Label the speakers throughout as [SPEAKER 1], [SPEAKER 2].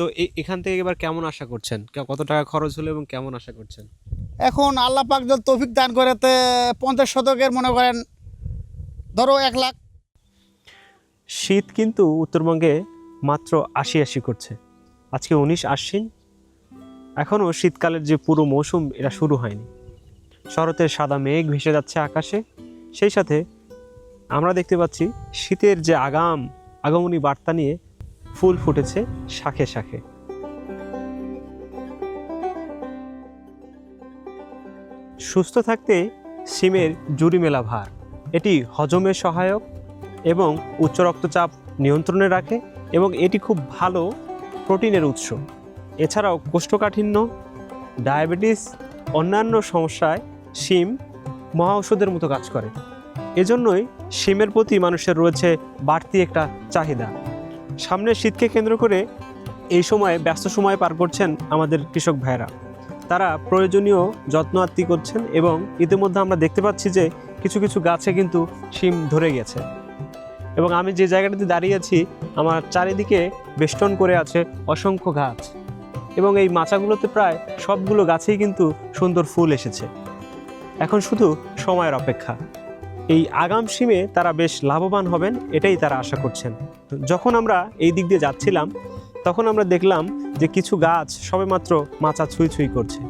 [SPEAKER 1] তো এখান থেকে এবার কেমন আশা করছেন? কত টাকা খরচ হলো এবং কেমন আশা করছেন?
[SPEAKER 2] এখন আল্লাহ পাক যদি তৌফিক দান করে তে পঞ্চাশ শতকের মনে করেন ধরো এক লাখ।
[SPEAKER 1] শীত কিন্তু উত্তরবঙ্গে মাত্র আশি আশি করছে। আজকে উনিশ আশ্বিন। এখনও শীতকালের যে পুরো মৌসুম এটা শুরু হয়নি। শরতের সাদা মেঘ ভেসে যাচ্ছে আকাশে। সেই সাথে আমরা দেখতে পাচ্ছি শীতের যে আগাম আগমনী বার্তা নিয়ে ফুল ফুটেছে শাখে শাখে। সুস্থ থাকতে সিমের জুড়ি মেলা ভার। এটি হজমের সহায়ক এবং উচ্চ রক্তচাপ নিয়ন্ত্রণে রাখে এবং এটি খুব ভালো প্রোটিনের উৎস। এছাড়াও কোষ্ঠকাঠিন্য, ডায়াবেটিস, অন্যান্য সমস্যায় শিম মহা ঔষধের মতো কাজ করে। এজন্যই শিমের প্রতি মানুষের রয়েছে বাড়তি একটা চাহিদা। সামনের শীতকে কেন্দ্র করে এই সময়ে, ব্যস্ত সময় পার করছেন আমাদের কৃষক ভাইরা তারা প্রয়োজনীয় যত্ন আত্তি করছেন এবং ইতিমধ্যে আমরা দেখতে পাচ্ছি যে কিছু কিছু গাছে কিন্তু শিম ধরে গেছে। এবং আমি যে জায়গাটাতে দাঁড়িয়ে আছি, আমার চারিদিকে বেষ্টন করে আছে অসংখ্য গাছ। এবং এই মাচাগুলোতে প্রায় সবগুলো গাছেই কিন্তু সুন্দর ফুল এসেছে। এখন শুধু সময়ের অপেক্ষা। এই আগাম সিমে তারা বেশ লাভবান হবেন, এটাই তারা আশা করছেন। যখন আমরা এই দিক দিয়ে যাচ্ছিলাম, তখন আমরা দেখলাম যে কিছু গাছ সবেমাত্র মাচা ছুঁই ছুঁই করছে।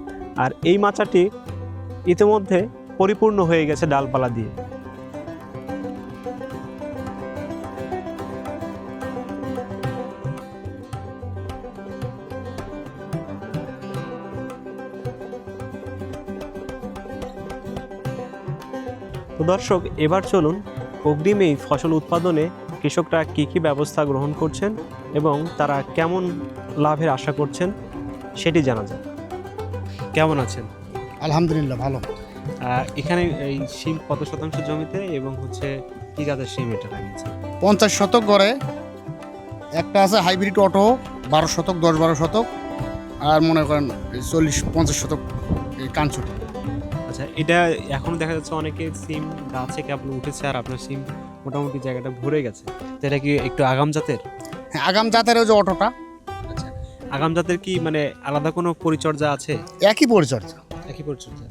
[SPEAKER 1] আর এই মাচাটি ইতিমধ্যে পরিপূর্ণ হয়ে গেছে ডালপালা দিয়ে। তো দর্শক, এবার চলুন অগ্রিম এই ফসল উৎপাদনে কৃষকরা কী কী ব্যবস্থা গ্রহণ করছেন এবং তারা কেমন লাভের আশা করছেন সেটি জানা যায় কেমন আছেন?
[SPEAKER 2] আলহামদুলিল্লাহ ভালো।
[SPEAKER 1] এখানে এই শিম কত শতাংশ জমিতে এবং হচ্ছে কি জাতের শিম এটা লাগিয়েছে?
[SPEAKER 2] পঞ্চাশ শতক গড়ে একটা আছে হাইব্রিড অটো বারো শতক দশ বারো শতক আর মনে করেন চল্লিশ পঞ্চাশ শতক কাঞ্চুটি
[SPEAKER 1] আচ্ছা এটা এখনও দেখা যাচ্ছে অনেকে সিম গাছে কেবল উঠেছে আর আপনার সিম মোটামুটি জায়গাটা ভরে গেছে। তো এটা কি একটু আগাম জাতের?
[SPEAKER 2] হ্যাঁ আগাম জাতের ওই যে অটোটা।
[SPEAKER 1] আচ্ছা আগাম জাতের কি মানে আলাদা কোনো পরিচর্যা আছে?
[SPEAKER 2] একই পরিচর্যা।
[SPEAKER 1] একই পরিচর্যা।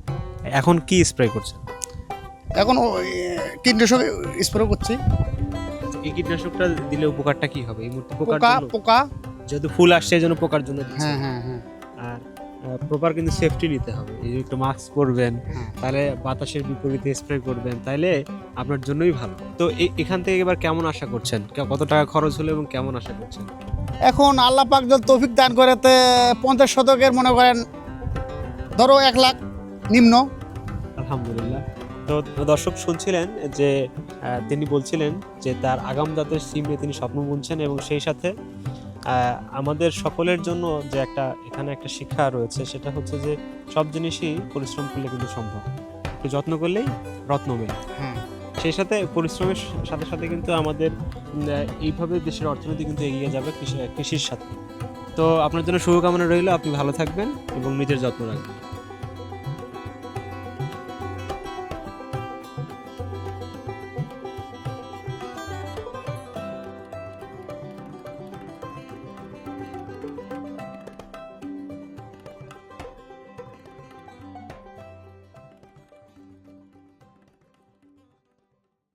[SPEAKER 1] এখন কি স্প্রে করছেন?
[SPEAKER 2] এখন কীটনাশক স্প্রে করছি।
[SPEAKER 1] এই কীটনাশকটা দিলে উপকারটা কি হবে? এই মুহূর্তে
[SPEAKER 2] পোকা পোকা।
[SPEAKER 1] যেহেতু ফুল আসছে এই জন্য পোকার জন্য
[SPEAKER 2] হ্যাঁ হ্যাঁ হ্যাঁ।
[SPEAKER 1] প্রপার কিন্তু সেফটি নিতে হবে। এই একটু মাস্ক পরবেন
[SPEAKER 2] হ্যাঁ।
[SPEAKER 1] তাহলে বাতাসের বিপরীতে স্প্রে করবেন তাইলে আপনার জন্যই ভালো। তো এখান থেকে এবার কেমন আশা করছেন? কত টাকা খরচ হলো এবং কেমন আশা করছেন?
[SPEAKER 2] এখন আল্লাহ পাক যদি তৌফিক দান করে তে পঞ্চাশ শতকের মনে করেন ধরো এক লাখ নিম্ন।
[SPEAKER 1] আলহামদুলিল্লাহ। তো দর্শক শুনছিলেন যে তিনি বলছিলেন যে তার আগাম জাতের সিমে তিনি স্বপ্ন বুনছেন এবং সেই সাথে আমাদের সকলের জন্য যে একটা এখানে একটা শিক্ষা রয়েছে সেটা হচ্ছে যে সব জিনিসই পরিশ্রম করলে কিন্তু সম্ভব। একটু যত্ন করলেই রত্ন মেলে।
[SPEAKER 2] হ্যাঁ
[SPEAKER 1] সেই সাথে পরিশ্রমের সাথে সাথে কিন্তু আমাদের এইভাবে দেশের অর্থনীতি কিন্তু এগিয়ে যাবে কৃষি কৃষির সাথে। তো আপনার জন্য শুভকামনা রইল আপনি ভালো থাকবেন এবং নিজের যত্ন রাখবেন।